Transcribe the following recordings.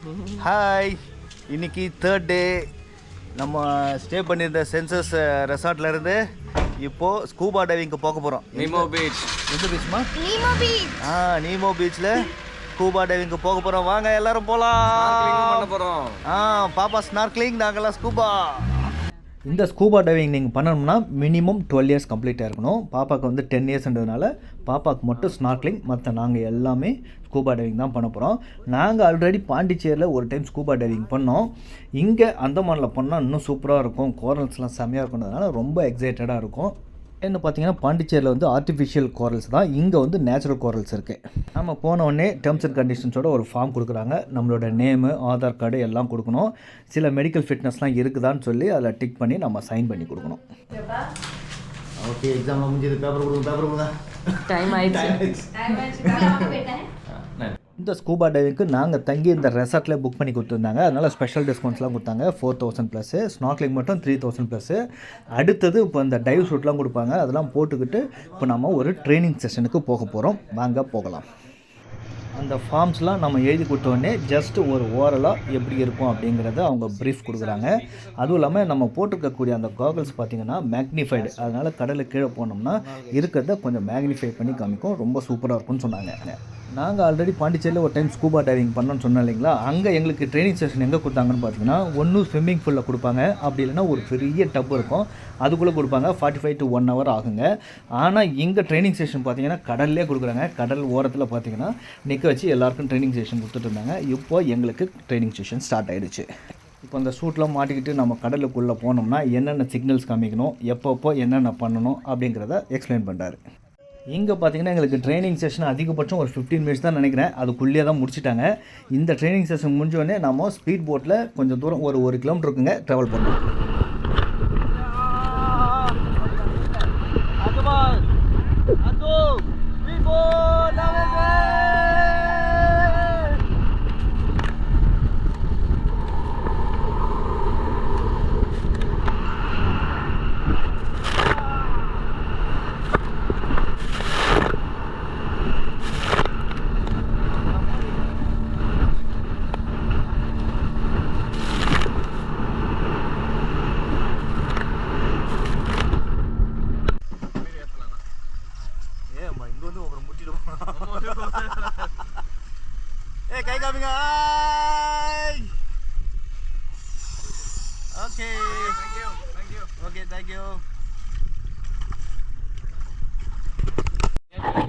Hi இன்னைக்கு third day நம்ம stay பண்ணியிருந்த சென்சஸ் ரெசார்ட்ல இருந்து இப்போ ஸ்கூபா டைவிங்க்கு போக போகிறோம் நிமோ பீச் எந்த பீச்மா நீமோ பீச் ஆ நீமோ பீச்சில் ஸ்கூபா டைவிங்க்கு போக போகிறோம் வாங்க எல்லாரும் பண்ண போகலாம் போறோம். ஆ பாப்பா ஸ்னார்க்லிங் நாங்கெல்லாம் ஸ்கூபா இந்த ஸ்கூபா டைவிங் நீங்கள் பண்ணணும்னா மினிமம் டுவெல் இயர்ஸ் கம்ப்ளீட்டாக இருக்கணும். பாப்பாவுக்கு வந்து டென் இயர்ஸ்ன்றதுனால பாப்பாவுக்கு மட்டும் ஸ்னார்க்லிங் மற்ற நாங்கள் எல்லாமே ஸ்கூபா டைவிங் தான் பண்ண போகிறோம் நாங்கள் ஆல்ரெடி பாண்டிச்சேரியில் ஒரு டைம் ஸ்கூபா டைவிங் பண்ணோம். இங்கே அந்தமானில் பண்ணால் இன்னும் சூப்பராக இருக்கும். கோரல்ஸ்லாம் செம்மையாக இருக்கிறதுனால ரொம்ப எக்ஸைட்டடாக இருக்கும். என்ன பார்த்தீங்கன்னா பாண்டிச்சேரியில் வந்து ஆர்டிஃபிஷியல் கோரல்ஸ் தான். இங்கே வந்து நேச்சுரல் கோரல்ஸ் இருக்குது நம்ம போன உடனே டேர்ம்ஸ் அண்ட் கண்டிஷன்ஸோட ஒரு ஃபார்ம் கொடுக்குறாங்க. நம்மளோட நேமு ஆதார் கார்டு எல்லாம் கொடுக்கணும். சில மெடிக்கல் ஃபிட்னஸ்லாம் இருக்குதான்னு சொல்லி அதில் டிக் பண்ணி நம்ம சைன் பண்ணி கொடுக்கணும். ஓகே எக்ஸாம் முடிஞ்சது. பேப்பர் கொடுங்க பேப்பர் கொடுங்க. டைம் ஆயிடுச்சு. இந்த ஸ்கூபா டைவிங்க்கு நாங்கள் தங்கி இந்த ரெசார்ட்லேயே புக் பண்ணி கொடுத்துருந்தாங்க. அதனால் ஸ்பெஷல் டிஸ்கவுண்ட்ஸ்லாம் கொடுத்தாங்க. ஃபோர் தௌசண்ட் ப்ளஸ்ஸு ஸ்நாக்லிங் மட்டும் த்ரீ தௌசண்ட் ப்ளஸ்ஸு அடுத்தது இப்போ இந்த டைவ் ஷூட்லாம் கொடுப்பாங்க. அதெல்லாம் போட்டுக்கிட்டு இப்போ நம்ம ஒரு ட்ரைனிங் செஷனுக்கு போக போகிறோம் வாங்க போகலாம். அந்த ஃபார்ம்ஸ்லாம் நம்ம எழுதி கொடுத்தோடனே ஜஸ்ட் ஒரு ஓரலாக எப்படி இருக்கும் அப்படிங்கிறத அவங்க ப்ரீஃப் கொடுக்குறாங்க. அதுவும் இல்லாமல் நம்ம போட்டிருக்கக்கூடிய அந்த காகல்ஸ் பார்த்தீங்கன்னா மேக்னிஃபைடு அதனால் கடலுக்கு கீழே போனோம்னா இருக்கிறத கொஞ்சம் மேக்னிஃபை பண்ணி காமிக்கும். ரொம்ப சூப்பராக இருக்கும்னு சொன்னாங்க. நாங்கள் ஆல்ரெடி பாண்டிச்சேரியில் ஒரு டைம் ஸ்கூபா டைவிங் பண்ணோன்னு சொன்னோம் இல்லைங்களா? அங்கே எங்களுக்கு ட்ரைனிங் செஷன் எங்கே கொடுத்தாங்கன்னு பார்த்தீங்கன்னா ஒன்று ஸ்விம்மிங் பூலில் கொடுப்பாங்க. அப்படி இல்லைன்னா ஒரு பெரிய டப் இருக்கும். அதுக்குள்ளே கொடுப்பாங்க. Forty five to one hour ஆகுங்க. ஆனால் இங்கே ட்ரைனிங் செஷன் பார்த்தீங்கன்னா கடல்லே கொடுக்குறாங்க. கடல் ஓரத்தில் பார்த்தீங்கன்னா நிற்க வச்சு எல்லாருக்கும் ட்ரைனிங் செஷன் கொடுத்துட்டு இருந்தாங்க. இப்போ எங்களுக்கு ட்ரைனிங் செஷன் ஸ்டார்ட் ஆயிடுச்சு. இப்போ அந்த சூட்லாம் மாட்டிக்கிட்டு நம்ம கடலுக்குள்ளே போனோம்னா என்னென்ன சிக்னல்ஸ் காமிக்கணும் எப்பப்போ என்னென்ன பண்ணணும் அப்படிங்கிறத எக்ஸ்பிளைன் பண்ணுறாரு இங்கே பார்த்தீங்கன்னா எங்களுக்கு ட்ரைனிங் செஷன் அதிகபட்சம் ஒரு ஃபிஃப்டீன் மினிட்ஸ் தான் நினைக்கிறேன். அதுக்குள்ளேயே தான் முடிச்சிட்டாங்க. இந்த ட்ரைனிங் செஷன் முடிஞ்சோடனே நம்ம ஸ்பீட் போட்டில் கொஞ்சம் தூரம் ஒரு ஒரு கிலோமீட்டருக்குங்க ட்ராவல் பண்ணோம் eh, kain kami ay! Okay. Thank you. Thank you. Okay, thank you.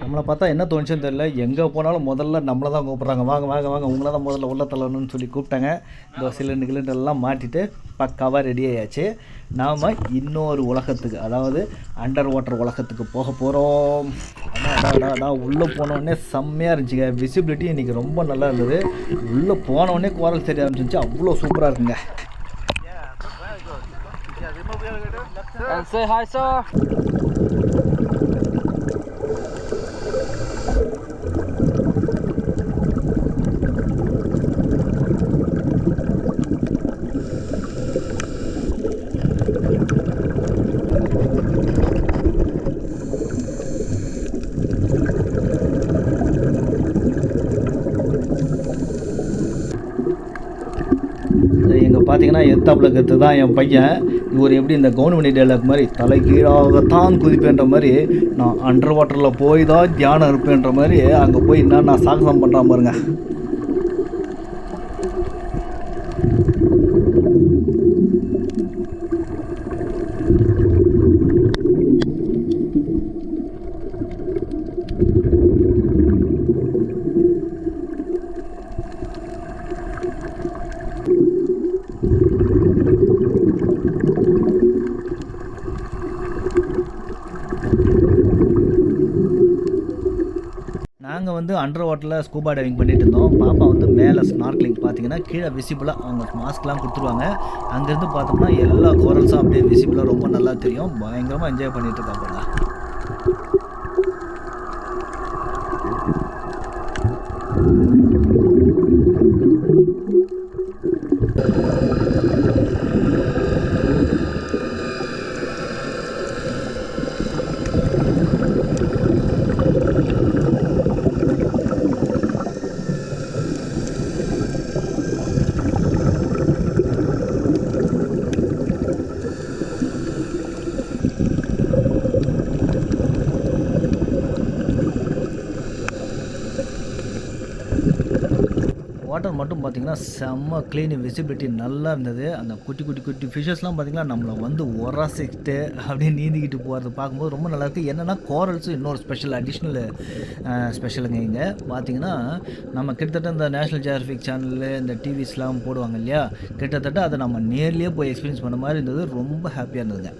நம்மளை பார்த்தா என்ன தோணுச்சுன்னு தெரியல. எங்கே போனாலும் முதல்ல நம்மளை தான் கூப்பிட்றாங்க. வாங்க வாங்க வாங்க. உங்களை தான் முதல்ல உள்ள தள்ளணும்னு சொல்லி கூப்பிட்டாங்க. இந்த சிலிண்டு கிலிண்டர் எல்லாம் மாட்டிட்டு பக்காவாக ரெடி ஆயாச்சு. நாம் இன்னொரு உலகத்துக்கு அதாவது அண்டர் வாட்டர் உலகத்துக்கு போக போகிறோம் நான் உள்ளே போனோடனே செம்மையாக இருந்துச்சுங்க விசிபிலிட்டி இன்றைக்கி ரொம்ப நல்லா இருந்தது. உள்ளே போனோடனே குவாரல் தெரிய ஆரம்பிச்சிருந்துச்சு அவ்வளோ சூப்பராக இருக்குங்க. And say hi, sir. பார்த்தீங்கன்னா எத்தாப்பில் கற்று தான் என் பையன். இவர் எப்படி இந்த கவர்மெண்ட் டேலாக் மாதிரி தலைகீழாகத்தான் குதிப்பேன்ற மாதிரி நான் அண்டர் வாட்டரில் போய் தான் தியானம் இருப்பேன்ற மாதிரி அங்கே போய் என்ன நான் சாகசம் பண்ணுறான் பாருங்கள் வந்து அண்டர் வாட்டரில் ஸ்கூபா டைவிங் பண்ணிட்டு இருந்தோம். பாப்பா வந்து மேலே ஸ்னார்க்லிங் பார்த்தீங்கன்னா கீழே விசிபிளாக அவங்க மாஸ்க்லாம் கொடுத்துருவாங்க. அங்கேருந்து பார்த்தோம்னா எல்லா குரல்ஸும் அப்படியே விசிபிளாக ரொம்ப நல்லா தெரியும். பயங்கரமாக என்ஜாய் பண்ணிட்டு இருக்கா மட்டும் பார்த்தீங்கன்னா செம்ம க்ளீன் விசிபிலிட்டி நல்லா இருந்தது. அந்த குட்டி குட்டி குட்டி ஃபிஷஸ்லாம் பார்த்தீங்கன்னா நம்மளை வந்து உரசிக்கிட்டு அப்படியே நீந்திக்கிட்டு போகிறது பார்க்கும்போது ரொம்ப நல்லா இருக்குது என்னென்னா கோரல்ஸும் இன்னொரு ஸ்பெஷல் அடிஷ்னல் ஸ்பெஷலுங்க இங்கே. பார்த்தீங்கன்னா நம்ம கிட்டத்தட்ட இந்த நேஷ்னல் ஜியாகிரபிக் சேனலில் இந்த டிவிஸ்லாம் போடுவாங்க இல்லையா? கிட்டத்தட்ட அதை நம்ம நேர்லேயே போய் எக்ஸ்பீரியன்ஸ் பண்ண மாதிரி இருந்தது. ரொம்ப ஹாப்பியாக இருந்ததுங்க.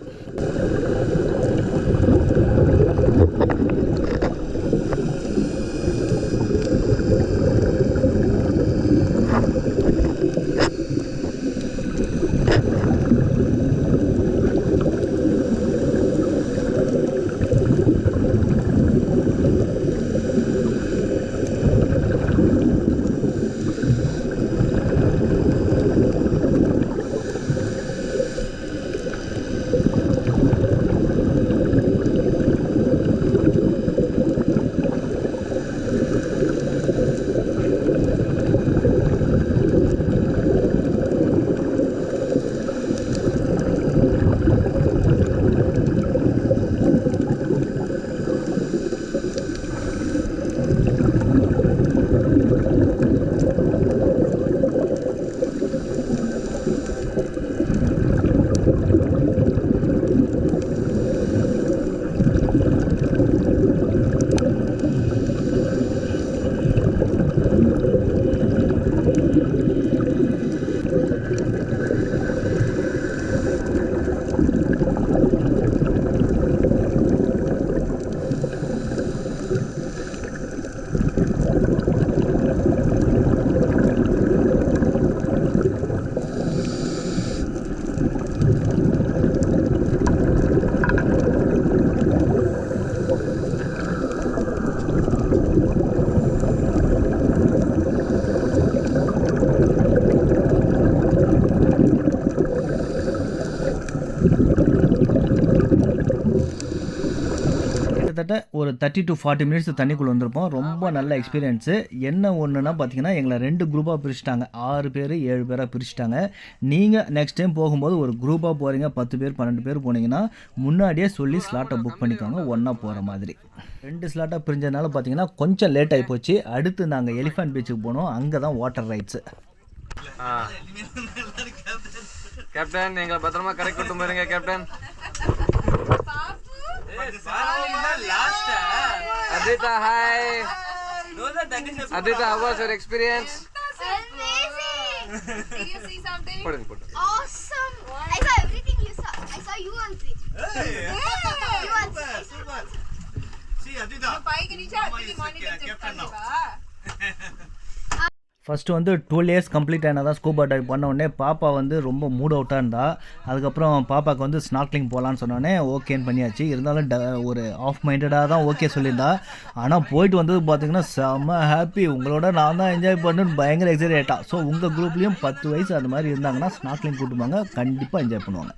ஒரு தேர்ட்டி டு ஃபார்ட்டி மினிட்ஸ் தண்ணிக்குள்ளே வந்திருப்போம். ரொம்ப நல்ல எக்ஸ்பீரியன்ஸு என்ன ஒன்றுனா பார்த்தீங்கன்னா எங்களை ரெண்டு குரூப்பாக பிரிச்சுட்டாங்க. ஆறு பேர் ஏழு பேராக பிரிச்சுட்டாங்க. நீங்கள் நெக்ஸ்ட் டைம் போகும்போது ஒரு குரூப்பாக போகிறீங்க பத்து பேர் பன்னெண்டு பேர் போனீங்கன்னா முன்னாடியே சொல்லி ஸ்லாட்டை புக் பண்ணிக்கோங்க. ஒன்றா போகிற மாதிரி. ரெண்டு ஸ்லாட்டாக பிரிஞ்சதுனால பார்த்தீங்கன்னா கொஞ்சம் லேட் ஆகி போச்சு. அடுத்து நாங்கள் எலிஃபண்ட் பீச்சுக்கு போனோம். அங்கே தான் வாட்டர் ரைட்ஸு கேப்டன் எங்களை பத்திரமா கரை கூட்டு போயிருங்க captain Aditha, hi. Aditha, how was your experience? Amazing! Seriously, something Put it, awesome. I saw everything you saw. I saw you on stage. Hey. Yeah. you also. Super. See, Aditha. Pie ke niche Aditha monitor check करने का. First வந்து two years complete ஆனால் தான் scuba dive பண்ண உடனே பாப்பா வந்து ரொம்ப மூட் அவுட்டாக இருந்தா. அதுக்கப்புறம் பாப்பாவுக்கு வந்து ஸ்நாக்லிங் போகலான்னு சொன்னோடனே ஓகேன்னு பண்ணியாச்சு. இருந்தாலும் ட ஒரு ஆஃப் மைண்டடாக தான் ஓகே சொல்லியிருந்தா. ஆனால் போயிட்டு வந்தது பார்த்தீங்கன்னா செம்ம ஹாப்பி உங்களோட நான் தான் என்ஜாய் பண்ணுன்னு பயங்கர எக்ஸைட் ஆகிட்டா ஸோ உங்கள் குரூப்லேயும் பத்து வயசு அந்த மாதிரி இருந்தாங்கன்னா ஸ்நாக்லிங் கூட்டுவாங்க கண்டிப்பாக என்ஜாய் பண்ணுவாங்க.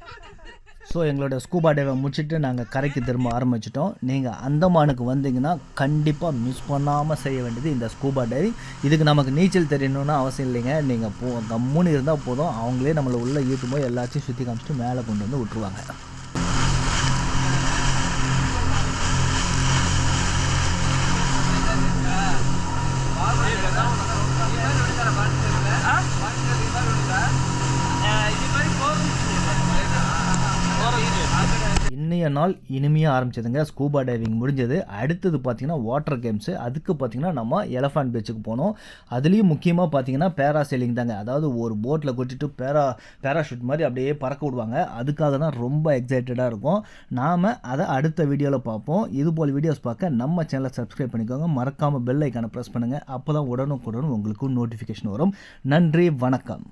ஸோ எங்களோட ஸ்கூபா டைவை முடிச்சுட்டு நாங்கள் கரைக்கு திரும்ப ஆரம்பிச்சிட்டோம். நீங்கள் அந்தமானுக்கு வந்தீங்கன்னா கண்டிப்பாக மிஸ் பண்ணாமல் செய்ய வேண்டியது இந்த ஸ்கூபா டைவ் இதுக்கு நமக்கு நீச்சல் தெரியணும்னு அவசியம் இல்லைங்க. நீங்கள் போ கம்முன்னு இருந்தால் போதும். அவங்களே நம்மளை உள்ளே ஈட்டும் போய் எல்லாத்தையும் சுற்றி காமிச்சிட்டு மேலே கொண்டு வந்து விட்ருவாங்க இன்னைய நாள் இனிமையாக ஆரம்பிச்சதுங்க. ஸ்கூபா டைவிங் முடிஞ்சது. அடுத்தது பார்த்திங்கன்னா வாட்டர் கேம்ஸு அதுக்கு பார்த்தீங்கன்னா நம்ம எலஃபண்ட் பீச்சுக்கு போனோம். அதுலேயும் முக்கியமாக பார்த்தீங்கன்னா சேலிங் தாங்க. அதாவது ஒரு போட்டில் கொட்டிட்டு பேரா பேராஷூட் மாதிரி அப்படியே பறக்க விடுவாங்க. அதுக்காக தான் ரொம்ப எக்ஸைட்டடாக இருக்கும். நாம் அதை அடுத்த வீடியோவில் பார்ப்போம். இது போல் வீடியோஸ் பார்க்க நம்ம சேனலை சப்ஸ்கிரைப் பண்ணிக்கோங்க. மறக்காமல் பெல் ஐக்கானை ப்ரெஸ் பண்ணுங்கள் அப்போ தான் உடனுக்குடன் உங்களுக்கு நோட்டிஃபிகேஷன் வரும். நன்றி வணக்கம்.